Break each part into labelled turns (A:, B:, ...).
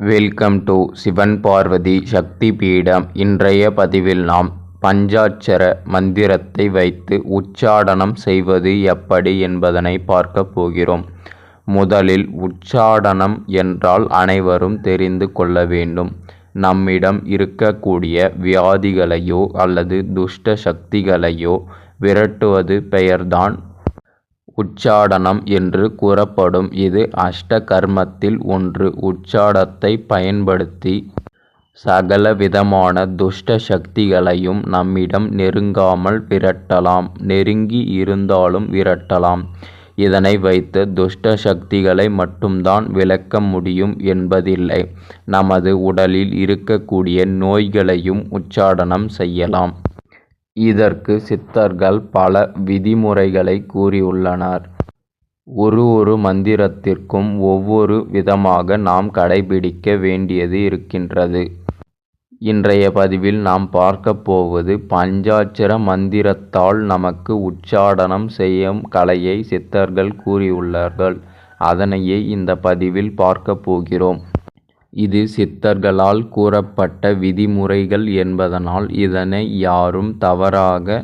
A: Welcome to Sivan Parvati Shakti Peetham இன்றைய பதிவில் நாம் பஞ்சாட்சர மந்திரத்தை வைத்து உச்சாடனம் செய்வது எப்படி என்பதனை பார்க்க போகிறோம். முதலில் உச்சாடனம் என்றால் அனைவரும் தெரிந்து கொள்ள வேண்டும். நம்மிடம் இருக்கக்கூடிய வியாதிகளையோ அல்லது துஷ்ட சக்திகளையோ விரட்டுவது பெயர்தான் உச்சாடனம் என்று கூறப்படும். இது அஷ்ட கர்மத்தில் ஒன்று. உச்சாடத்தை பயன்படுத்தி சகல விதமான துஷ்ட சக்திகளையும் நம்மிடம் நெருங்காமல் விரட்டலாம். நெருங்கி இருந்தாலும் விரட்டலாம். இதனை வைத்து துஷ்ட சக்திகளை மட்டும்தான் விளக்க முடியும் என்பதில்லை. நமது உடலில் இருக்கக்கூடிய நோய்களையும் உச்சாடனம் செய்யலாம். இதற்கு சித்தர்கள் பல விதிமுறைகளை கூறியுள்ளனர். ஒரு ஒரு மந்திரத்திற்கும் ஒவ்வொரு விதமாக நாம் கடைபிடிக்க வேண்டியது இருக்கின்றது. இன்றைய பதிவில் நாம் பார்க்கப் போவது பஞ்சாட்சர மந்திரத்தால் நமக்கு உச்சாடனம் செய்யும் கலையை சித்தர்கள் கூறியுள்ளார்கள். அதனையே இந்த பதிவில் பார்க்க போகிறோம். இது சித்தர்களால் கூறப்பட்ட விதிமுறைகள் என்பதனால் இதனை யாரும் தவறாக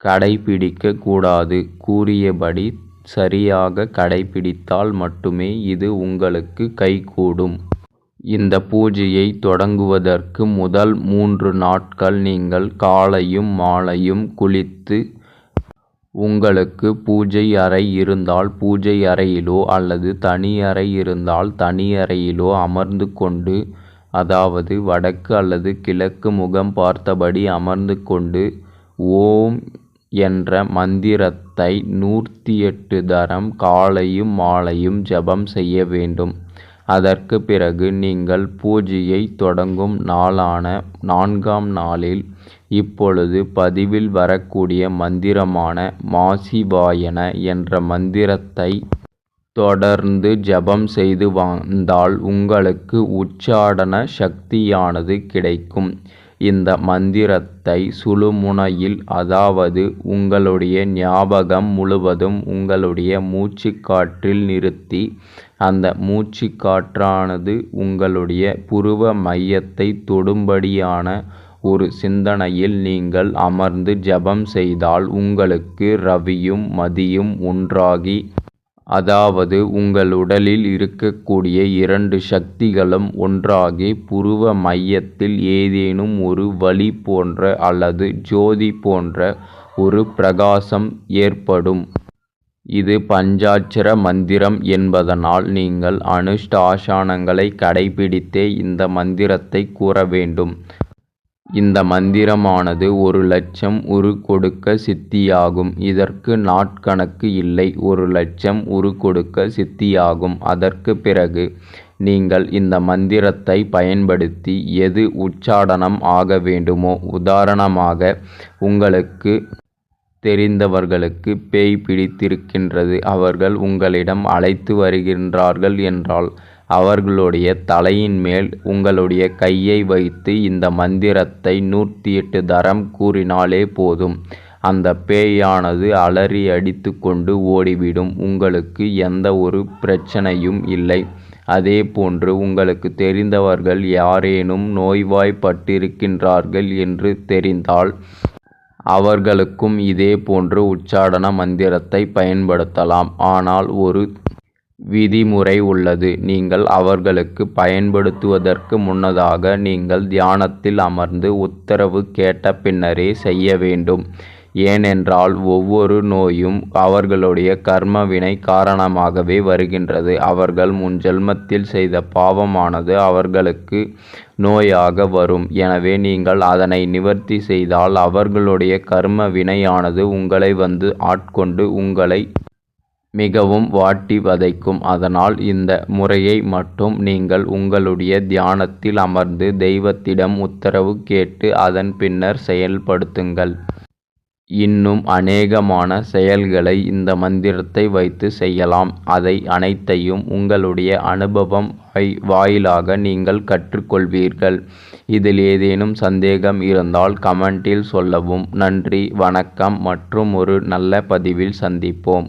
A: கடைபிடிக்க கூடாது கூறியபடி சரியாக கடைபிடித்தால் மட்டுமே இது உங்களுக்கு கைகூடும். இந்த பூஜையை தொடங்குவதற்கு முதல் மூன்று நாட்கள் நீங்கள் காலையும் மாலையும் குளித்து உங்களுக்கு பூஜை அறை இருந்தால் பூஜை அறையிலோ அல்லது தனி அறை இருந்தால் தனி அறையிலோ அமர்ந்து கொண்டு அதாவது வடக்கு அல்லது கிழக்கு முகம் பார்த்தபடி அமர்ந்து கொண்டு ஓம் என்ற மந்திரத்தை நூற்றி எட்டு தரம் காலையும் மாலையும் ஜபம் செய்ய வேண்டும். அதற்கு பிறகு நீங்கள் பூஜையை தொடங்கும் நாளான நான்காம் நாளில் இப்பொழுது பதிவில் வரக்கூடிய மந்திரமான மாசிவாயன என்ற மந்திரத்தை தொடர்ந்து ஜபம் செய்து வந்தால் உங்களுக்கு உச்சாடன சக்தியானது கிடைக்கும். இந்த மந்திரத்தை சுழுமுனையில் அதாவது உங்களுடைய ஞாபகம் முழுவதும் உங்களுடைய மூச்சுக்காற்றில் நிறுத்தி அந்த மூச்சுக்காற்றானது உங்களுடைய புருவ மையத்தை தொடும்படியான ஒரு சிந்தனையில் நீங்கள் அமர்ந்து ஜபம் செய்தால் உங்களுக்கு ரவியும் மதியும் ஒன்றாகி அதாவது உங்கள் உடலில் இருக்கக்கூடிய இரண்டு சக்திகளும் ஒன்றாகி புருவ மையத்தில் ஏதேனும் ஒரு வழி போன்ற அல்லது ஜோதி போன்ற ஒரு பிரகாசம் ஏற்படும். இது பஞ்சாட்சர மந்திரம் என்பதனால் நீங்கள் அனுஷ்டாசானங்களை கடைபிடித்தே இந்த மந்திரத்தை கூற வேண்டும். இந்த மந்திரமானது ஒரு லட்சம் உரு கொடுக்க சித்தியாகும். இதற்கு நாட்கணக்கு இல்லை. ஒரு லட்சம் உரு கொடுக்க சித்தியாகும். அதற்கு பிறகு நீங்கள் இந்த மந்திரத்தை பயன்படுத்தி எது உச்சாடனம் ஆக வேண்டுமோ உதாரணமாக உங்களுக்கு தெரிந்தவர்களுக்கு பேய் பிடித்திருக்கின்றது. அவர்கள் உங்களிடம் அழைத்து வருகின்றார்கள் என்றால் அவர்களுடைய தலையின் மேல் உங்களுடைய கையை வைத்து இந்த மந்திரத்தை நூற்றி எட்டு தரம் கூறினாலே போதும். அந்த பேயானது அலறி அடித்து கொண்டு ஓடிவிடும். உங்களுக்கு எந்த ஒரு பிரச்சனையும் இல்லை. அதே போன்று உங்களுக்கு தெரிந்தவர்கள் யாரேனும் நோய்வாய்ப்பட்டிருக்கின்றார்கள் என்று தெரிந்தால் அவர்களுக்கும் இதே போன்று உச்சாடன மந்திரத்தை பயன்படுத்தலாம். ஆனால் ஒரு விதிமுறை உள்ளது. நீங்கள் அவர்களுக்கு பயன்படுத்துவதற்கு முன்னதாக நீங்கள் தியானத்தில் அமர்ந்து உத்தரவு கேட்ட பின்னரே செய்ய வேண்டும். ஏனென்றால் ஒவ்வொரு நோயும் அவர்களுடைய கர்ம வினை காரணமாகவே வருகின்றது. அவர்கள் முன்ஜென்மத்தில் செய்த பாவமானது அவர்களுக்கு நோயாக வரும். எனவே நீங்கள் அதனை நிவர்த்தி செய்தால் அவர்களுடைய கர்ம வினையானது உங்களை வந்து ஆட்கொண்டு உங்களை மிகவும் வாட்டி வதைக்கும். அதனால் இந்த முறையை மட்டும் நீங்கள் உங்களுடைய தியானத்தில் அமர்ந்து தெய்வத்திடம் உத்தரவு கேட்டு அதன் பின்னர் செயல்படுத்துங்கள். இன்னும் அநேகமான செயல்களை இந்த மந்திரத்தை வைத்து செய்யலாம். அதை அனைத்தையும் உங்களுடைய அனுபவம் வாயிலாக நீங்கள் கற்றுக்கொள்வீர்கள். இதில் ஏதேனும் சந்தேகம் இருந்தால் கமெண்டில் சொல்லவும். நன்றி வணக்கம் மற்றும் ஒரு நல்ல பதிவில் சந்திப்போம்.